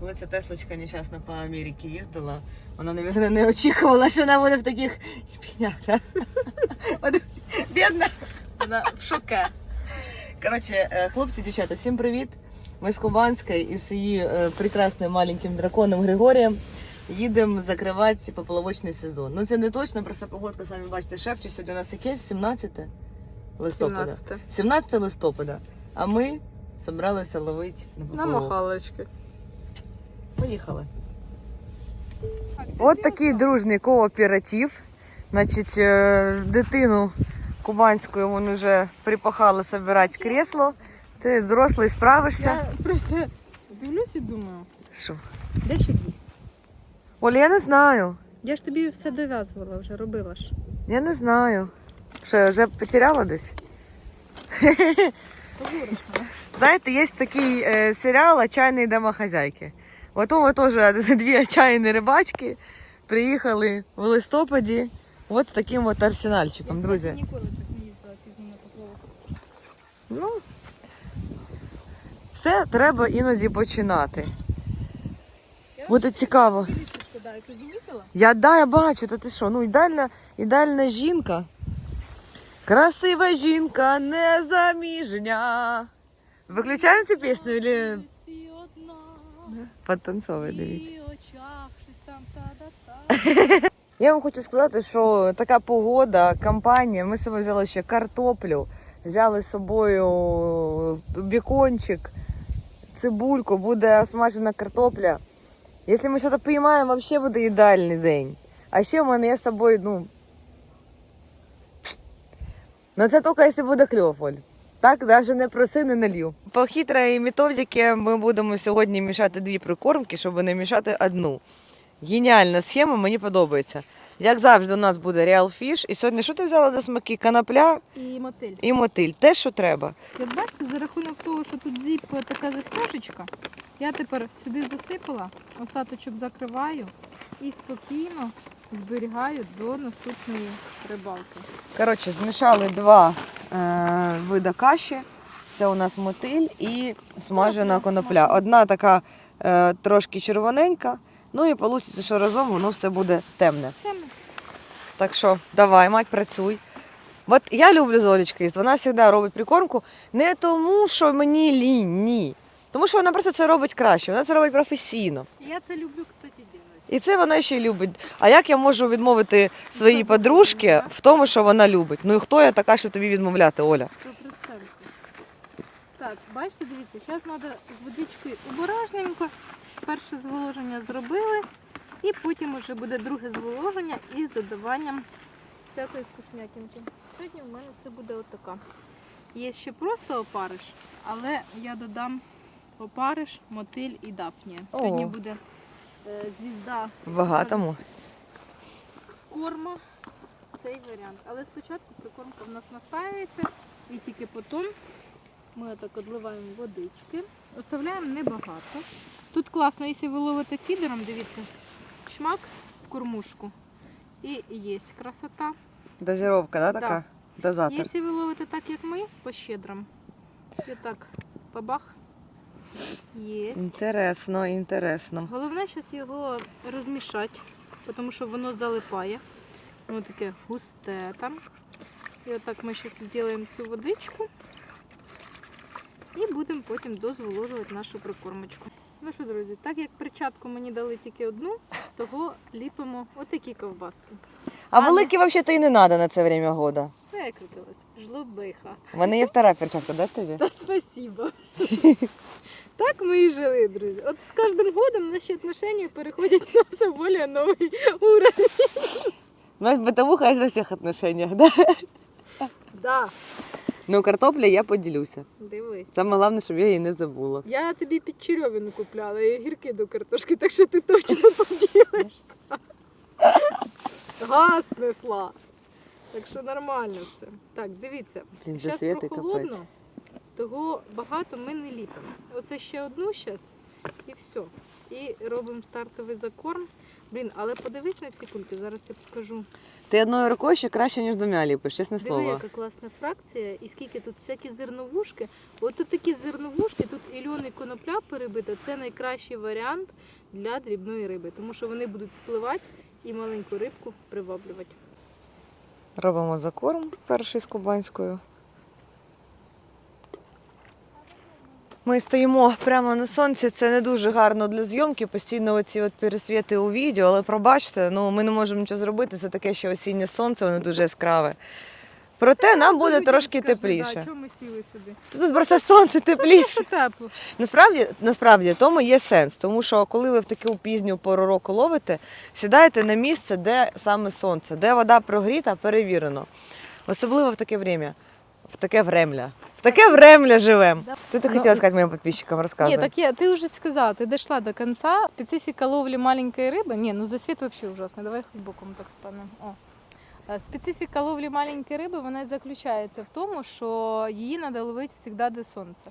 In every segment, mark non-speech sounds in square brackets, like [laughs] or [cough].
Коли ця Теслочка нещасна по Америці їздила, вона, мабуть, не очікувала, що вона буде в таких пінях. [laughs] Бідна. Вона в шоке. Коротше, е, хлопці, дівчата, всім привіт. Ми з Кубанської із її е, прекрасним маленьким драконом Григорієм їдемо закривати поплавочний сезон. Ну це не точно, просто погодка, самі бачите, шепче. Сьогодні у нас яке? 17 листопада. 17. 17 листопада. А ми зібралися ловити на На махалочки. Поїхали. От такий дружний кооператив. Значить, е, дитину кубанську він вже припахали збирати кресло. Ти дорослий справишся. Я просто дивлюсь і думаю, Що? де ще дій? Оля, я не знаю. Я ж тобі все дов'язувала, вже робила ж. Я не знаю. Що, вже потеряла десь? Знаєте, є такий е, серіал «Отчаянные домохозяйки». От от теж [laughs] дві отчаянні рибачки приїхали в листопаді от з таким от арсенальчиком, друзі. ніколи так не їздила пізно на поплавок. Ну, все треба іноді починати. Буде цікаво. Ти замітила? Я да, я бачу, та ти що? Ну, ідеальна, ідеальна жінка. Красива жінка, незаміжня. Виключаємо цю пісню или підтанцьовує, дивіться. [laughs] Я вам хочу сказати, що така погода, компанія. Ми з собою взяли ще картоплю, взяли з собою бікончик, цибульку, буде смажена картопля. Якщо ми щось піймаємо, взагалі буде ідеальний день. А ще в мене є з собою, ну. Ну це тільки якщо буде кльов. Так, навіть не проси, не налью. По хитрій методиці ми будемо сьогодні мішати дві прикормки, щоб не мішати одну. Геніальна схема, мені подобається. Як завжди, у нас буде Real Fish. І сьогодні що ти взяла за смаки? Канапля І мотиль. і мотиль. Те, що треба. От бачите, за рахунок того, що тут зіп така застежечка, я тепер сюди засипала, остаточок закриваю і спокійно зберігаю до наступної рибалки. Коротше, змішали два е, вида каші. Це у нас мотиль і смажена конопля. Одна така е, трошки червоненька. Ну і вийде, що разом воно все буде темне. Темно. Так що давай, мать, працюй. От я люблю з Олечкою їсти. Вона завжди робить прикормку не тому, що мені лінь, ні. Тому що вона просто це робить краще, вона це робить професійно. Я це люблю, кстати. І це вона ще й любить. А як я можу відмовити своїй подружці в тому, що вона любить? Ну і хто я така, щоб тобі відмовляти, Оля? 100%. Так, бачите, дивіться, зараз треба з водичкою обережненько. Перше зволоження зробили, і потім вже буде друге зволоження із додаванням всякої вкуснятинки. Сьогодні в мене це буде отака. Є ще просто опариш, але я додам опариш, мотиль і дафнія. Сьогодні буде звізда Багатому. корма цей варіант. Але спочатку прикормка в нас настаюється і тільки потім ми отак одливаємо водички. Оставляємо небагато. Тут класно, якщо ви ловите фідером, дивіться, шмак в кормушку. І є красота. Дозіровка, да, така? Да. Дозатор. Якщо ви ловите так, як ми, по щедрам, і так бабах. Є. Інтересно, інтересно. Головне зараз його розмішати, тому що воно залипає. Воно таке густе там. І отак ми зараз зробимо цю водичку і будемо потім дозволожувати нашу прикормочку. Ну що, друзі, так як перчатку мені дали тільки одну, того ліпимо отакі ковбаски. А Але- великі взагалі і не треба на це время года. Викрутилась, жлобиха. У мене є втора перчатка, да, тобі? Та спасибо. Так ми і жили, друзі. От з кожним годом наші отношения переходять на все більш новий уровень. У нас бытовуха есть во всіх отношениях, да? Да, Ну, картопля я поділюся. дивись. Саме головне, щоб я її не забула. Я тобі під черевину купляла і гірки до картошки, так що ти точно поділишся. Газ несла. Так що нормально все. Так, дивіться. Блін, засвіти прохолодно, капець. того багато ми не ліпимо. Оце ще одну зараз і все. І робимо стартовий закорм. Блін, але подивись на ці кульки, зараз я покажу. Ти одною рукою ще краще, ніж двома ліпиш, чесне Диви, слово. яка класна фракція, і скільки тут всякі зерновушки. От тут такі зерновушки, тут і льон, і конопля перебита. Це найкращий варіант для дрібної риби, тому що вони будуть спливати і маленьку рибку приваблювати. Робимо закорм перший з кубанською. Ми стоїмо прямо на сонці. Це не дуже гарно для зйомки. Постійно оці от пересвіти у відео, але пробачте, ну ми не можемо нічого зробити. Це таке ще осіннє сонце, воно дуже яскраве. Проте нам буде Людям трошки скажи, тепліше. Да, чому ми сіли сюди? Тут просто сонце тепліше. Тепло. [laughs] Насправді, насправді тому є сенс, тому що коли ви в таку пізню пору року ловите, сідаєте на місце, де саме сонце, де вода прогріта, перевірено. Особливо в таке время. В таке времля. В таке времля живемо. Да. Що ти Ну, хотіла сказати моїм підписчикам? Розказуй. Ні, так я, ты уже сказала, ты дошла до конца. Специфика ловли маленькой рыбы. Не, ну засвет вообще ужасный. Давай хоть боком так станем. О. Е, Специфіка ловлі маленької риби вона заключається в тому, що її треба ловити завжди до сонця.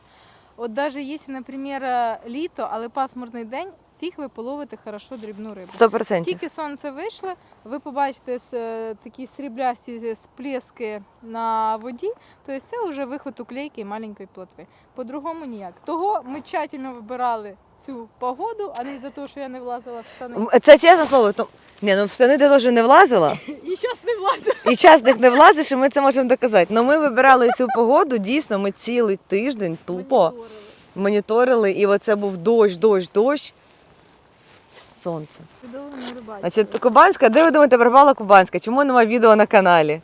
От навіть якщо, наприклад, літо, але пасмурний день, фіг ви половите хорошо дрібну рибу. Сто процентів. Тільки сонце вийшло, ви побачите е, такі сріблясті сплески на воді, тобто це вже виход уклейки і маленької плотви. По-другому ніяк. Того ми тщательно вибирали цю погоду, а не за те, що я не влазила в штани. Це чесне слово. То... Ні, ну в штани ти теж не влазила, [laughs] І зараз не влазила. і частник не влазиш, і ми це можемо доказати. Ну ми вибирали цю погоду, дійсно, ми цілий тиждень тупо. Моніторили. моніторили, і оце був дощ, дощ, дощ. Сонце. Чудово не. Значить, Кубанська, де ви думаєте, пропала Кубанська? Чому немає відео на каналі?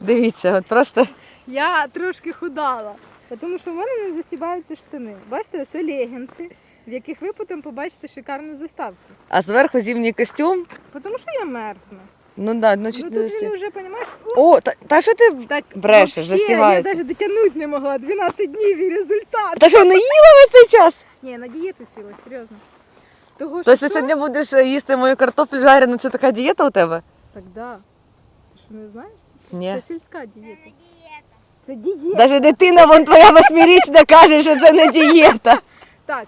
Дивіться, от просто Я трошки худала, тому що в мене не застібаються штани. Бачите, ось легінці, в яких ви потім побачите шикарну заставку. а зверху зимній костюм. Тому що я мерзну. Ну да, ну Ну чуть тут він вже, розумієш, О, та, та що ти? так Брешеш, вообще, застібається. Я навіть дотягнути не могла. 12 днів і результат. Та що не їла весь цей час? Ні, на дієту сіла, серйозно. Того, Тобто що ти сьогодні будеш е, їсти мою картоплю жарену, це така дієта у тебе? Так, да. Ти що не знаєш? Ні. Це сільська дієта. Це дієта. Навіть дитина, вон твоя восьмирічна, каже, що це не дієта. Так,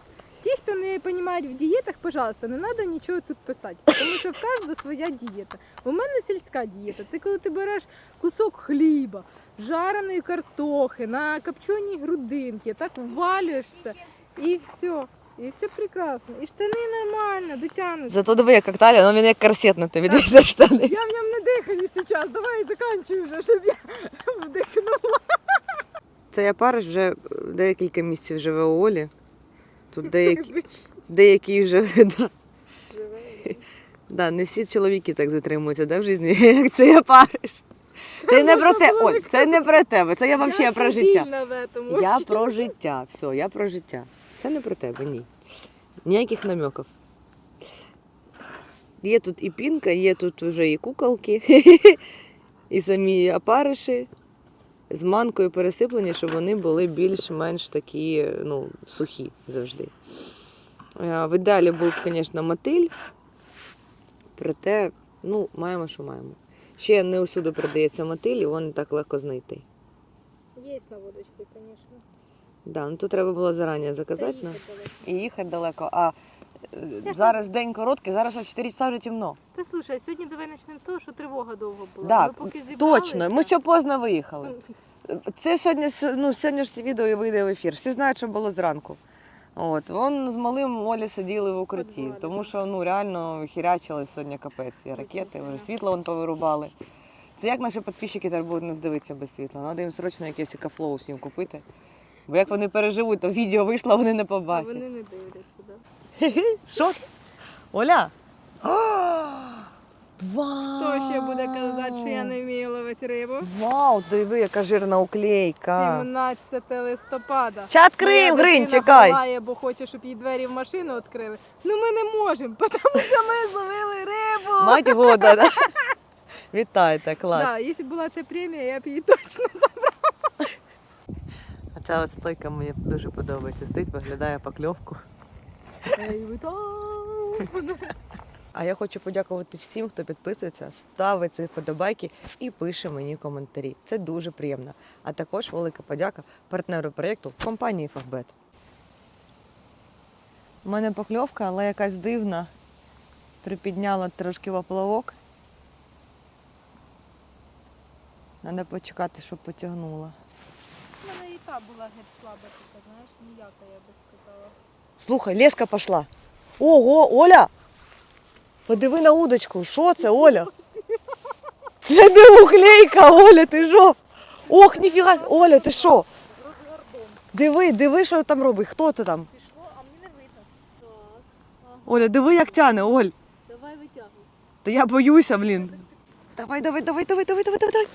ті, хто не розуміють в дієтах, пожалуйста, не треба нічого тут писати, тому що в кожного своя дієта. У мене сільська дієта. Це коли ти береш кусок хліба, жареної картохи, на копченій грудинки, так ввалюєшся і все. І все прекрасно. І штани нормально, дотягнуться. Зато диви, як Таля, ну він як корсет на тобі дивися штани. Я в ньому не дихаю зараз. Давай заканчуй вже, щоб я вдихнула. Це я париш вже декілька місяців живе у Олі. Тут деякі, деякі вже [laughs] да. Да, не всі чоловіки так затримуються, да, в житті, [laughs] як це я париш. Це не про те, Оль, це не про тебе, це я взагалі про життя. Я про життя, все, я про життя. Це не про тебе, ні. Ніяких намеків. Є тут і пінка, є тут вже і куколки, [laughs] і самі опариші з манкою пересиплені, щоб вони були більш-менш такі ну, сухі завжди. Е, В ідеалі був, звісно, мотиль, проте ну, маємо, що маємо. Ще не усюди продається мотиль, і вони так легко знайти. Є на водочці, звісно. Да, ну то треба було зарані заказати. Ну. І їхати далеко. А е, зараз день короткий, зараз о 4 часа вже темно. Та слушай, сьогодні давай почнемо з того, що тривога довго була. Так, Ми поки зібралися. точно. Ми ще поздно виїхали. [laughs] Це сьогодні, с- ну, сьогодні ж це відео і вийде в ефір. Всі знають, що було зранку. От, вон з малим Олі сиділи в укритті, Підвалі, тому що ну реально хірячили сьогодні капець. І ракети, вже світло вон повирубали. Це як наші підписчики тепер будуть нас дивитися без світла? Треба їм срочно якесь екофлоу всім купити. Бо як вони переживуть, то відео вийшло, вони не А побачать. вони не дивляться? [laughs] Що? Оля? Вау! [gasps] Хто ще буде казати, що я не вмію ловити рибу? Вау, диви, яка жирна уклейка. 17 листопада. Чат Крим, Моя Гринь, чекай. волає, бо хоче, щоб їй двері в машину відкрили. Ну ми не можемо, [laughs] тому що ми зловили рибу. Мать года, да? [laughs] Вітайте, клас. Да, якщо б була ця премія, я б її точно забрала. А ця от стойка мені дуже подобається. Стоїть, виглядає покльовку. А я хочу подякувати всім, хто підписується, ставить ці вподобайки і пише мені коментарі. Це дуже приємно. А також велика подяка партнеру проєкту компанії Фахбет. У мене покльовка, але якась дивна. Припідняла трошки поплавок. Треба почекати, щоб потягнула. У мене і та була геть слаба така, знаєш, ніяка, я би сказала. Слухай, леска пішла. Ого, Оля! Подиви на удочку. Що це, Оля? Це не уклейка, Оля, ти що? Ох, ніфіга. Оля, ти що? Диви, диви, що там робить. Хто ти там? Пішло, а мені не видно. Оля, диви, як тяне, Оль. давай витягуй. Та я боюся, блін. Давай, давай, давай, давай, давай, давай, давай, давай.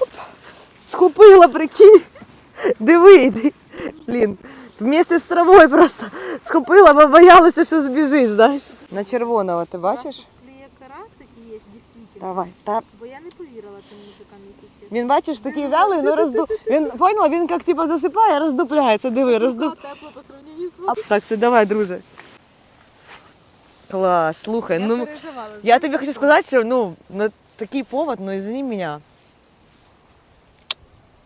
Оп. Схопила, прикинь. Диви. Блін. Вместе з травою просто [laughs] схопила, бо боялася, що збіжить, знаєш. На червоного ти бачиш? Кліє є, дійсно. Давай, та. Бо я не повірила тим мужикам, які чесно. Він бачиш такий вялий, ну розду. Він поняла, він як типу засипає, роздупляється. Диви, розду. Тепло по сравненню з А, Так, все, давай, друже. Клас, слухай, Я ну переживала. я тобі хочу сказати, що ну на такий повод, ну извини мене.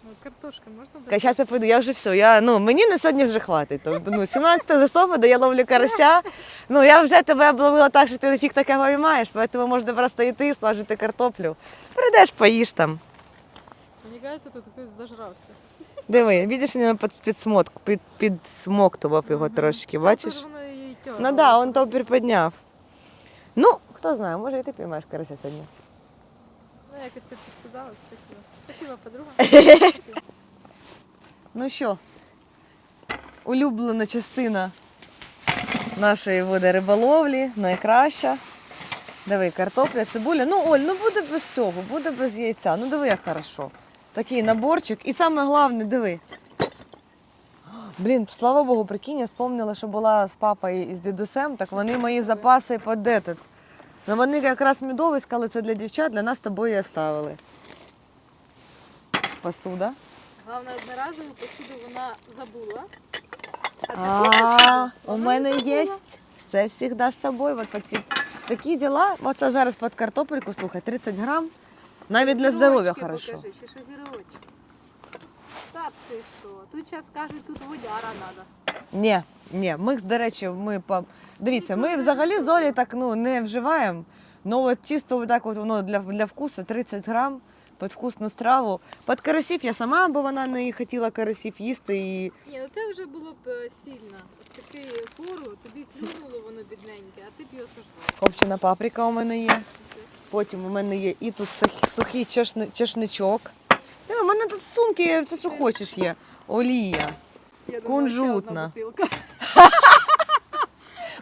Ну, картошка можна дати? Зараз я пойду, я вже все. Я, ну, мені на сьогодні вже хватить. Тобто, ну, 17 листопада я ловлю карася. Ну, я вже тебе обловила так, що ти фіг таке виймаєш, тому можна просто йти, смажити картоплю. Прийдеш, поїш там. Мені кажеться, тут хтось зажрався. Диви, бачиш, він під, під, підсмоктував його Мгм. трошки, бачиш? воно її. Ну так, да, він то приподняв. Ну, хто знає, може і ти піймаєш карася сьогодні. Ну, якось ти підкидала, спасибо. Спасибо, подруга. [laughs] Ну що, улюблена частина нашої буде риболовлі, найкраща. Диви, картопля, цибуля. Ну, Оль, ну буде без цього, буде без яйця. Ну диви, як хорошо. Такий наборчик. І саме головне, диви. Блін, слава Богу, прикинь, я спомнила, що була з папою і з дідусем, так вони мої запаси під. Ну вони якраз медовий сказали, це для дівчат, для нас з тобою і оставили. Посуда. Головне, одноразову посуду вона забула. А у мене є все завжди з собою. От оці такі діла. Оце зараз під картопельку, слухай, 30 грам. Навіть для здоров'я хорошо. Покажи, ще ж огірочки. Та ти що? Тут зараз кажуть, тут водяра треба. Ні, ні, ми, до речі, ми по... дивіться, ми взагалі з Олею так ну, не вживаємо. Ну от чисто так от воно для, для вкусу 30 грам під вкусну страву. Під карасів я сама, бо вона не хотіла карасів їсти і Ні, ну це вже було б е, сильно. Ось такий пору, тобі клюнуло воно бідненьке, а ти б його сожрав. копчена паприка у мене є. Потім у мене є і тут сухий- чешни, чешничок. Е, У мене тут сумки, це що хочеш є. Олія. Я думала, ще одна Кунжутна.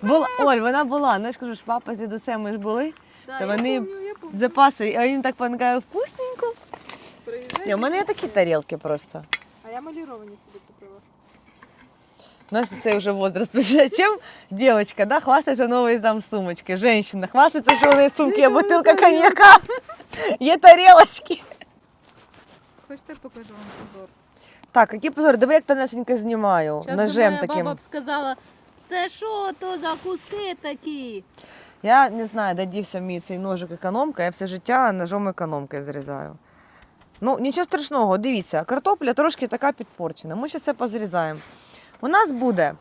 Була, Оль, вона була. Ну я ж кажу, ж папа з дідусем ми ж були. Да, Та вони. Запаси, а він так панкає вкусненько. Ні, у мене є такі тарілки просто. А я маліровані собі купила. У нас це вже возраст. [laughs] Чим дівчинка, да, хвастається новою там сумочкою. Женщина хвастається, що у неї в сумці є бутилка коньяка, [laughs] є тарілочки. Хочете покажу вам позор? Так, який позор, диви, як тонесенько знімаю. Ножем таким. Баба б сказала, це що то за куски такі? Я не знаю, де дівся мій цей ножик економка, я все життя ножом економкою зрізаю. Ну, нічого страшного, дивіться, картопля трошки така підпорчена. Ми зараз це позрізаємо. У нас буде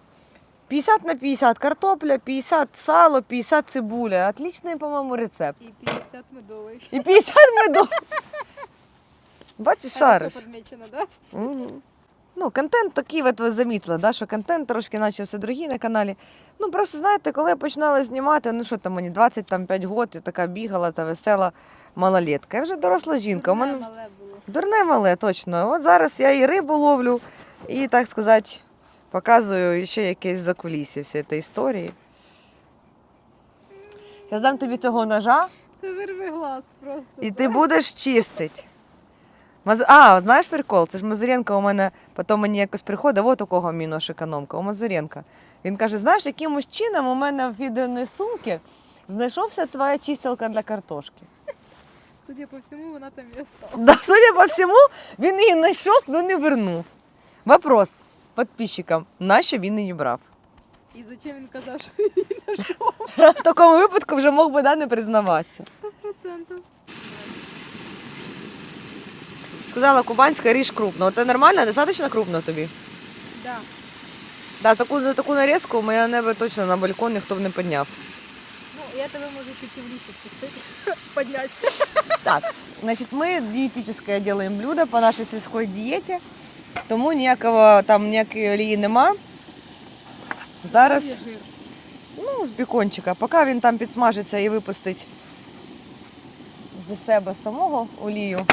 50 на 50 картопля, 50 сало, 50 цибуля. Отличний, по-моєму, рецепт. І 50 медовий. І 50 меду. [laughs] Бачиш, шариш. Подмечено, да? Мгм. Ну, контент такий, от ви замітили, да, що контент трошки почався другий на каналі. Ну, просто знаєте, коли я починала знімати, ну що там мені, 25 років, я така бігала та весела малолетка. Я вже доросла жінка. У мене Дурне мале було. дурне мале, точно. От зараз я і рибу ловлю, і, так сказати, показую ще якесь закулісся всієї цієї історії. Я здам тобі цього ножа. Це вирви глаз просто. І ти будеш чистити. Маз... А, знаєш прикол? Це ж Мазуренко у мене потім мені якось приходить, от у кого мій нож економка, у Мазуренка. Він каже: знаєш, якимось чином у мене в відерної сумки знайшовся твоя чистілка для картошки. Судя по всьому, вона там і осталась. Да, судя по всьому, він її знайшов, але не вернув. Вопрос підписчикам, нащо він її брав? І зачем він казав, що її знайшов? [laughs] В такому випадку вже мог би да, не признаватися. 100%. Сказала кубанська ріж крупно. Це нормально, достатньо крупно тобі? Да. Да, таку, за таку нарізку моє небо точно на балкон ніхто б не підняв. Ну, Я тебе можу тільки в лісі. [laughs] Подняти. Так, значить, ми дієтичне робимо блюдо по нашій сільській дієті, тому ніякого там ніякої олії нема. Зараз ну, з бікончика, поки він там підсмажиться і випустить з себе самого олію,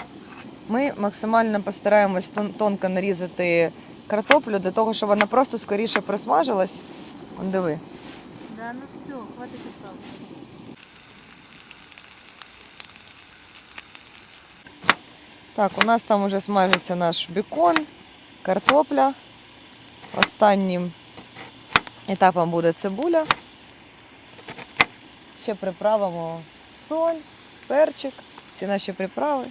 ми максимально постараємось тон- тонко нарізати картоплю для того, щоб вона просто скоріше присмажилась. Он диви. Да, ну все, хватит правда. Так, у нас там уже смажиться наш бекон, картопля. Останнім етапом буде цибуля. Ще приправимо соль, перчик, всі наші приправи.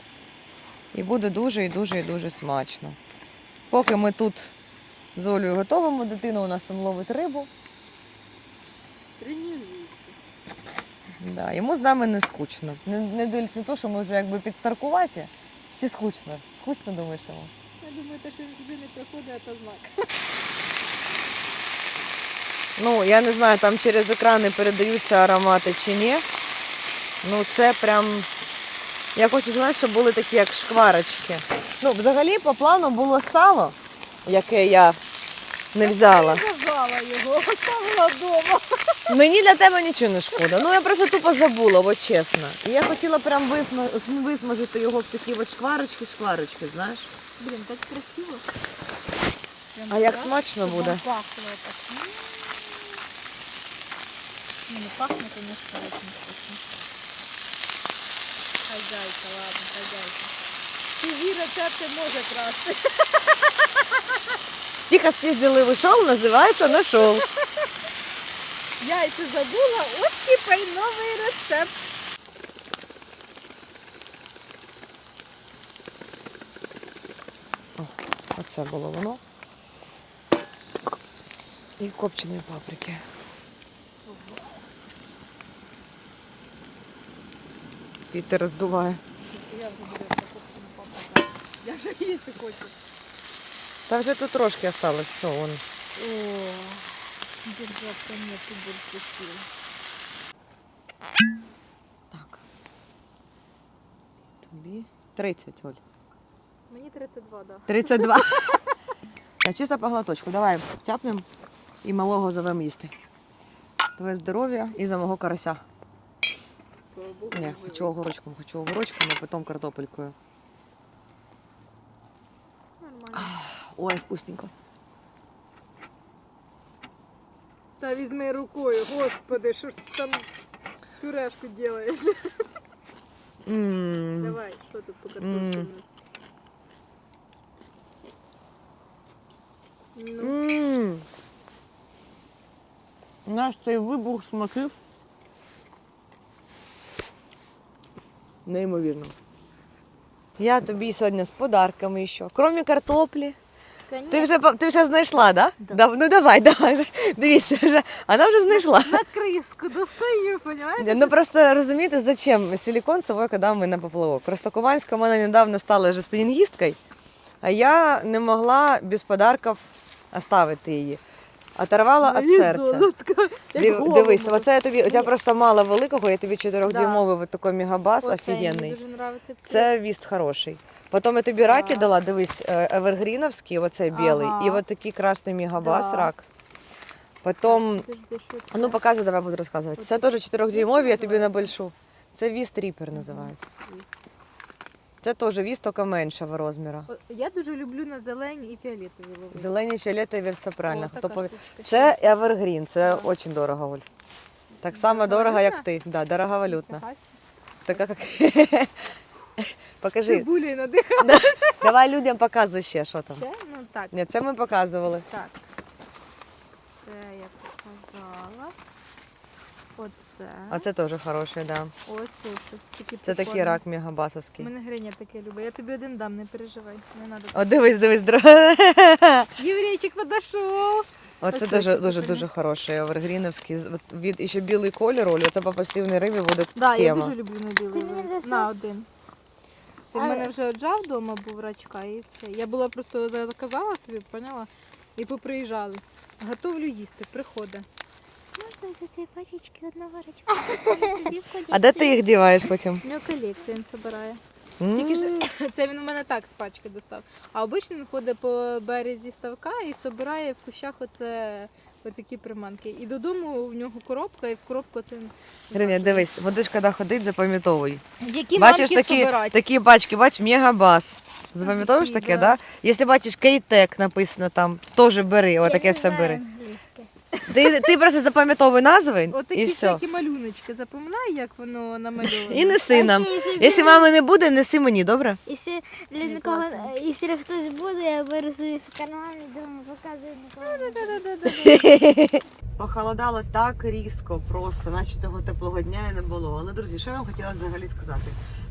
І буде дуже і дуже і дуже смачно. Поки ми тут з Олею готуємо, дитина у нас там ловить рибу. Да, йому з нами не скучно. Не, не дивлячись на те, що ми вже якби підстаркуваті. Чи скучно? Скучно думаєш йому? Я думаю, те, що він не приходить, це знак. Ну, я не знаю, там через екрани передаються аромати чи ні. Ну, це прям. Я хочу, знаєш, щоб були такі, як шкварочки. Ну, взагалі, по плану було сало, яке я не взяла. Зажала його, [laughs] оставила вдома. Мені для тебе нічого не шкода. Ну я просто тупо забула, от чесно. І я хотіла прям висма- висмажити його в такі от шкварочки-шкварочки, знаєш. Блін, так красиво. Прям А як смачно буде? Пахло так. Ну, не пахне, конечно, очень вкусно. Хозяйка, ладно, хозяйка. Чужі рецепти може красти. [laughs] Тільки съездили вийшов, називається нашов. [laughs] Яйця забула, от й новий рецепт. Оце було воно. І копчені паприки. Вітер роздуває. Я вже буду покупку папа. Я вже їсти хочу. Та вже тут трошки осталось, все, вон. О, держаться нет більше сил. Так. Тобі 30, Оль. Мені 32, да. 32. Та [laughs] чисто по глоточку. Давай тяпнемо і малого зовемо їсти. Твоє здоров'я і за мого карася. Ні, хочу огурочком, хочу огурочком, а потім картопелькою. Нормально. Ой, вкусненько. Та візьми рукою, господи, що ж ти там пюрешку делаєш? М. Давай, що тут по картошці Мм. у нас? Ну, М. Наш цей вибух смаків. Неймовірно. Я тобі сьогодні з подарками ще. Крім картоплі. конечно. Ти вже, ти вже знайшла, да? Да. Да, Ну давай, давай. Дивіться, вже. Вона вже знайшла. На криску достаю, понимаєте? Ну просто розумієте, зачем силикон з собою, коли ми на поплавок? Ростокуванська в мене недавно стала же спінінгісткою, а я не могла без подарків оставити її. Оторвала від серця. Див, дивись, оце я тобі, Ні. просто мало великого, я тобі 4-дюймовий вот такий мегабас Оце офігенний. Мені дуже подобається цвіт. Це віст хороший. Потім я тобі раки дала, дивись, е, евергріновський, оцей білий, Ага. і от такий красний мегабас Да. рак. Потім, ну показуй, давай буду розказувати. Це теж 4-дюймові, я тобі на большу. Це віст ріпер називається. Віст. Це теж віст, тільки меншого розміру. Я дуже люблю на зелені і фіолетові ловити. Зелені, фіолетові, все правильно. О, Хто така пові- штучка Це. Evergreen, це Да. дуже дорого, Оль. Так само Дороговалютна? дорого, як ти. Да, дороговалютна. Ніфіга сі. Така як. [laughs] Покажи. Цибулею надихала. Давай людям показуй ще, що там. Це? Ну так, Ні, це ми показували. так. Це я показала. Оце. А це теж хороший, да. Ось це щось таке Це такий прикольне. рак У мегабасовський. мене Гриня таке любить. Я тобі один дам, не переживай. Не надо. О, дивись, дивись, дро- [laughs] Єврейчик подошов. Оце Ось дуже хороший овергріновський. З- от Від ще білий колір, Олю, це по пасивній рибі буде Да, я тема. дуже люблю на білий. Ти мені вин. дасиш? На один. Ти в А- мене вже оджав вдома був рачка і це. Я була просто за- заказала собі, поняла? І поприїжджали. Готовлю їсти, приходить. Можна за ці пачечки одного речку собі входять. А де ти їх діваєш потім? У нього колекцію він збирає. Тільки ж [laughs] це він у мене так з пачки достав. А обично він ходить по березі ставка і збирає в кущах оце отакі приманки. І додому в нього коробка, і в коробку це він. Гриня, дивись, будеш коли ходить, запам'ятовуй. Які Бачиш такі, собирати? такі пачки, бач, мегабас. Запам'ятовуєш Такі, таке, да. да? Якщо бачиш кейтек написано там, теж бери, отаке все бери. Ти, ти просто запам'ятовуй назви От і такі все. всякі малюночки. Запам'ятай, як воно намальовано. І неси нам. Якщо мами не буде, неси мені, добре? Якщо для нікого, якщо хтось буде, я беру собі в карман і думаю, показую нікому. [laughs] Похолодало так різко, просто, наче цього теплого дня і не було. Але, друзі, що я вам хотіла взагалі сказати?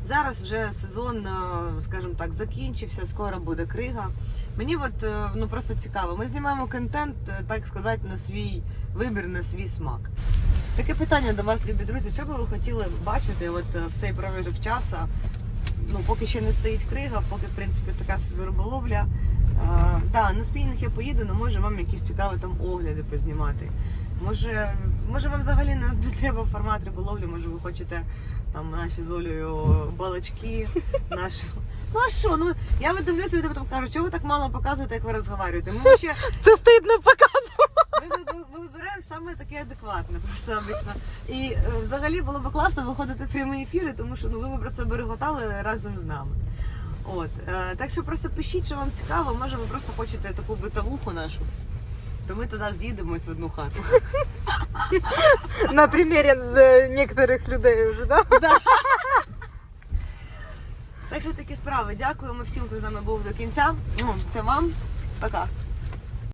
Зараз вже сезон, е, скажімо так, закінчився, скоро буде крига. Мені от е, ну просто цікаво. Ми знімаємо контент, е, так сказати, на свій вибір, на свій смак. Таке питання до вас, любі друзі. Що би ви хотіли бачити от е, в цей проміжок часу? Ну, поки ще не стоїть крига, поки в принципі така собі риболовля. А, да, на спінінг я поїду, але може вам якісь цікаві там огляди познімати. Може, може вам взагалі не, треба формат риболовлі, може ви хочете там наші з Олею балачки, [laughs] наші. Ну а що? Ну я ви дивлюся, люди потім кажуть, чого ви так мало показуєте, як ви розговорюєте? Ми ще Це стидно показувати. ми, ми, ми вибираємо саме таке адекватне просто обично. І е, взагалі було б класно виходити в прямі ефіри, тому що ну ви б про себе реготали разом з нами. От е, так що просто пишіть, що вам цікаво. Може, ви просто хочете таку битовуху нашу. То ми тоді з'їдемось в одну хату. На примірі е, некоторих людей вже, да? Так що такі справи. Дякуємо всім, хто з нами був до кінця. Ну, це вам. Пока.